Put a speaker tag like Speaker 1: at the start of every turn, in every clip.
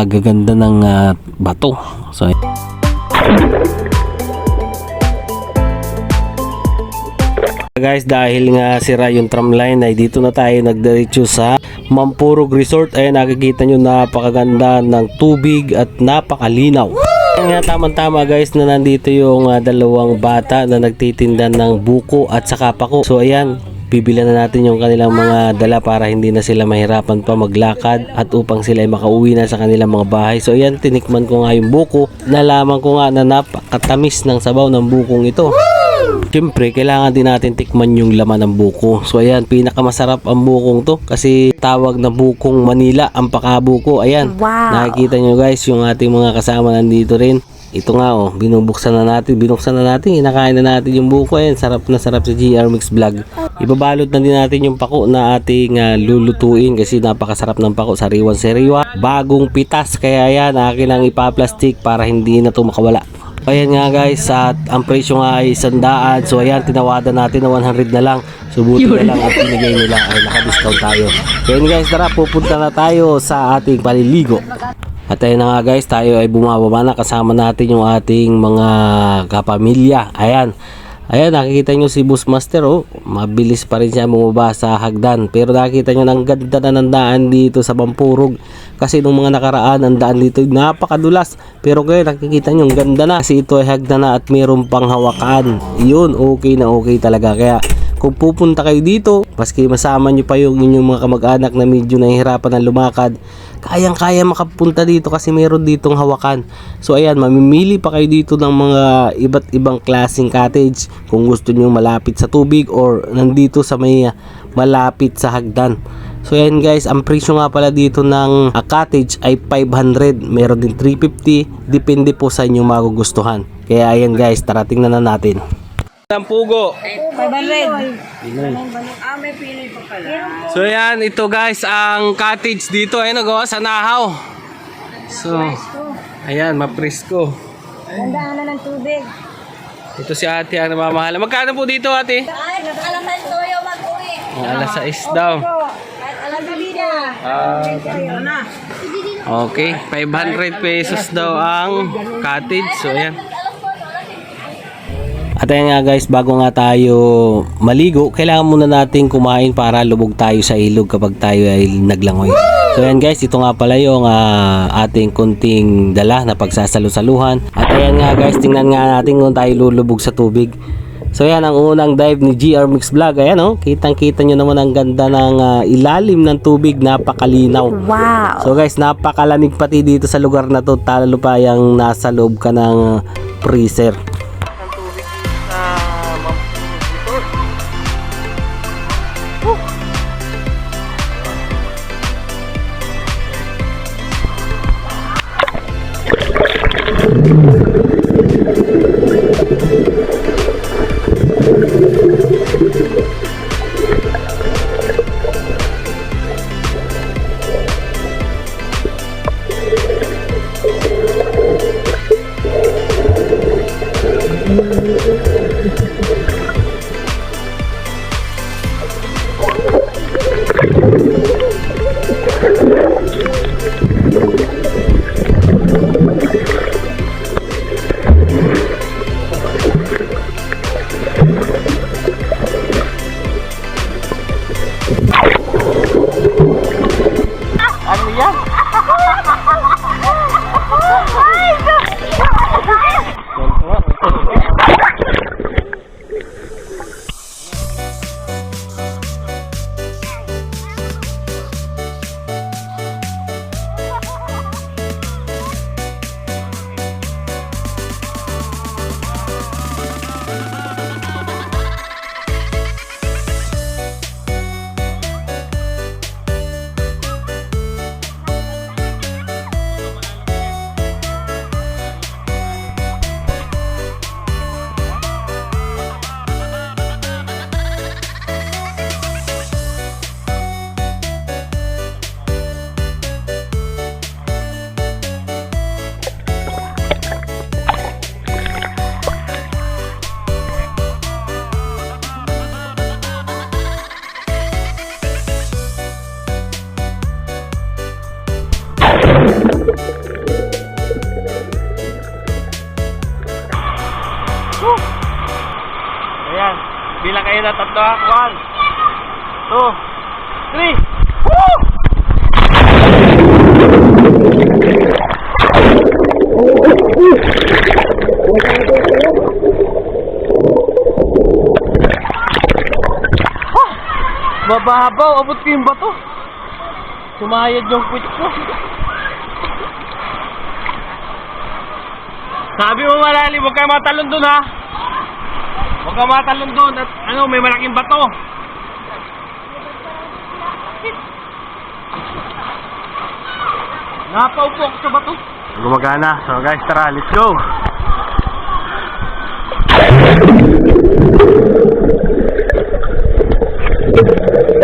Speaker 1: Agaganda ng ah, bato. So, Guys, dahil nga sira yung tramline ay dito na tayo nagdiretso sa Mampurog Resort. Ayan, nakikita nyo napakaganda ng tubig at napakalinaw. Ayan nga, tama-tama guys na nandito yung ah, dalawang bata na nagtitinda ng buko at saka pako. So ayan, bibilan na natin yung kanilang mga dala para hindi na sila mahirapan pa maglakad at upang sila ay makauwi na sa kanilang mga bahay. So ayan, tinikman ko nga yung buko. Nalaman ko nga na napakatamis ng sabaw ng bukong ito. Siyempre, kailangan din natin tikman yung laman ng buko. So ayan, pinakamasarap ang bukong to kasi tawag na bukong Manila ang pakabuko. Ayan,
Speaker 2: Wow.
Speaker 1: nakikita nyo guys yung ating mga kasama nandito rin. Ito nga oh, binubuksan na natin, binuksan na natin, inakain na natin yung buko. Ayan, sarap na sarap si GR Mix Vlog. Ibabalot na din natin yung pako na ating ah, lulutuin kasi napakasarap ng pako. Sariwan sariwa, bagong pitas. Kaya yan, akin ang ipaplastic para hindi na to makawala. Ayan nga guys, at ang presyo nga ay sandaan. So ayan, tinawadan natin na 100 na lang. Subuti na lang at pinigay nila ay naka-discount tayo. Kaya guys, tara pupunta na tayo sa ating paliligo. At ayun na nga guys, tayo ay bumababa na kasama natin yung ating mga kapamilya. Ayan. Ayan, nakikita nyo si Busmaster, oh. Mabilis pa rin siya bumaba sa hagdan. Pero nakikita nyo, ang ganda na ng daan dito sa Pampurog. Kasi nung mga nakaraan, ang daan dito napakadulas. Pero ngayon, nakikita nyo, ang ganda na. Kasi ito ay hagdan na at mayroong pang hawakan. Yun, okay na okay talaga. Kaya, kung pupunta kayo dito, maski masama nyo pa yung inyong mga kamag-anak na medyo nahihirapan na lumakad, kayang-kaya makapunta dito kasi meron ditong hawakan. So ayan, mamimili pa kayo dito ng mga iba't ibang klaseng cottage kung gusto nyo malapit sa tubig or nandito sa may malapit sa hagdan. So ayan guys, ang presyo nga pala dito ng uh, cottage ay 500, meron din 350, depende po sa inyong magugustuhan. Kaya ayan guys, tara tingnan na natin. Ang pugo.
Speaker 2: 500.
Speaker 1: So yan, ito guys, ang cottage dito ay nagawa sa Nahaw. So, ayan, mapresko.
Speaker 2: Gandaan na ng tubig.
Speaker 1: Ito si ate ang namamahala. Magkano po dito ate?
Speaker 2: Ay, alam na yung mag-uwi.
Speaker 1: Ang alas 6 daw.
Speaker 2: Kahit alam.
Speaker 1: Ah, okay, 500 pesos daw ang cottage. So ayan. At ayan nga guys, bago nga tayo maligo, kailangan muna natin kumain para lubog tayo sa ilog kapag tayo ay naglangoy. So ayan guys, ito nga pala yung ah, ating kunting dala na pagsasalusaluhan. At ayan nga guys, tingnan nga natin kung tayo lulubog sa tubig. So yan ang unang dive ni GR Mix Vlog. Ayan oh, kitang-kita nyo naman ang ganda ng ah, ilalim ng tubig, napakalinaw.
Speaker 2: Wow.
Speaker 1: So guys, napakalamig pati dito sa lugar na to. Talo pa yung nasa loob ka ng freezer. Thank you. Ha. One, two, three. Woo! Mababaw, abot ko yung bato. Sumayad yung quit ko. Sabi mo malalim, huwag kayo matalon dun ha. Huwag ka matalon dun at ano, may malaking bato. Napaupo ako sa bato. Gumagana. So guys, tara, let's go. Ayan,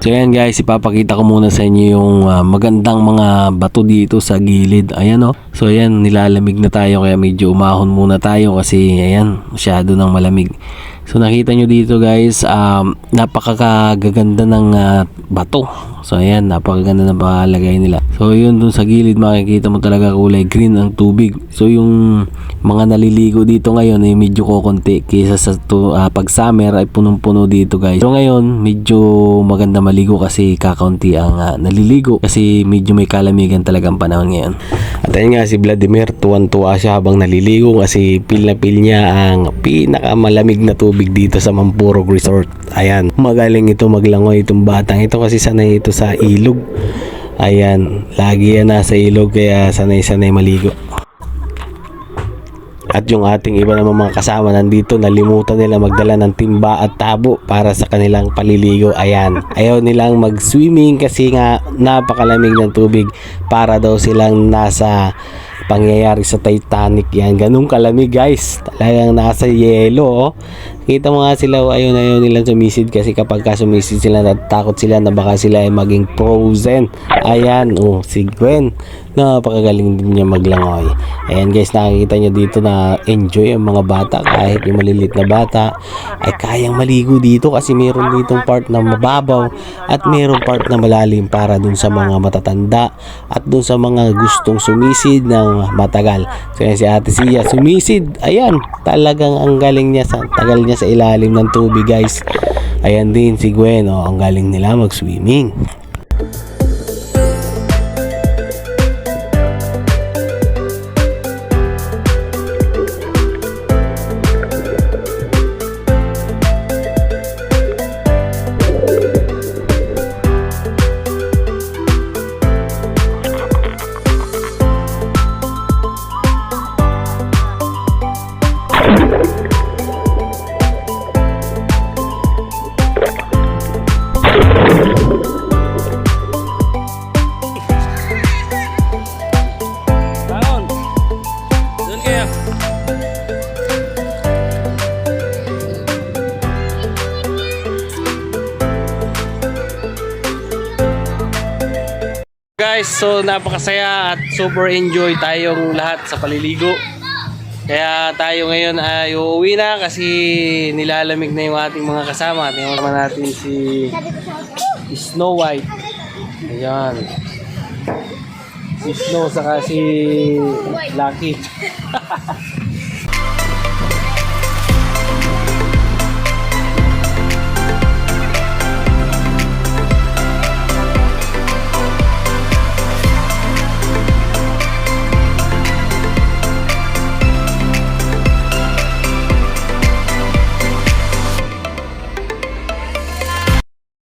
Speaker 1: So yan guys, ipapakita ko muna sa inyo yung ah, magandang mga bato dito sa gilid. Ayan oh. So ayan, nilalamig na tayo kaya medyo umahon muna tayo kasi ayan, masyado nang malamig. So nakita nyo dito guys, um, napakagaganda ng ah, bato. So ayan, napakaganda ng pakalagay nila. So yun dun sa gilid makikita mo talaga kulay green ang tubig. So yung mga naliligo dito ngayon ay medyo kokonti kaysa sa to, ah, pag summer ay punong-puno dito guys. Pero ngayon medyo maganda maligo kasi kakaunti ang ah, naliligo kasi medyo may kalamigan talagang panahon ngayon. At ayun nga si Vladimir tuwan-tuwa siya habang naliligo kasi feel na feel niya ang pinakamalamig na tubig dito sa Mampurog Resort. Ayan, magaling ito maglangoy itong batang ito kasi sanay ito sa ilog. Ayan, lagi yan nasa ilog kaya sanay-sanay maligo. At yung ating iba namang mga kasama nandito, nalimutan nila magdala ng timba at tabo para sa kanilang paliligo. Ayan, ayaw nilang mag-swimming kasi nga napakalamig ng tubig para daw silang nasa pangyayari sa Titanic yan. Ganun kalamig guys. Talagang nasa yelo oh. Kita mo nga sila, oh, ayaw na ayaw nilang sumisid kasi kapag ka sumisid sila, natatakot sila na baka sila ay maging frozen. Ayan, oh, si Gwen. Napakagaling din niya maglangoy. Ayan guys, nakikita niyo dito na enjoy ang mga bata kahit yung malilit na bata ay kayang maligo dito kasi meron ditong part na mababaw at meron part na malalim para dun sa mga matatanda at dun sa mga gustong sumisid ng matagal. So yan si Ate Sia, sumisid. Ayan, talagang ang galing niya sa tagal niya sa ilalim ng tubig guys. Ayan din si Gwen, oh, ang galing nila mag-swimming. So napakasaya at super enjoy tayong lahat sa paliligo. Kaya tayo ngayon ay uuwi na kasi nilalamig na yung ating mga kasama. Tingnan natin si Snow White. Ayan. Si Snow saka si Lucky.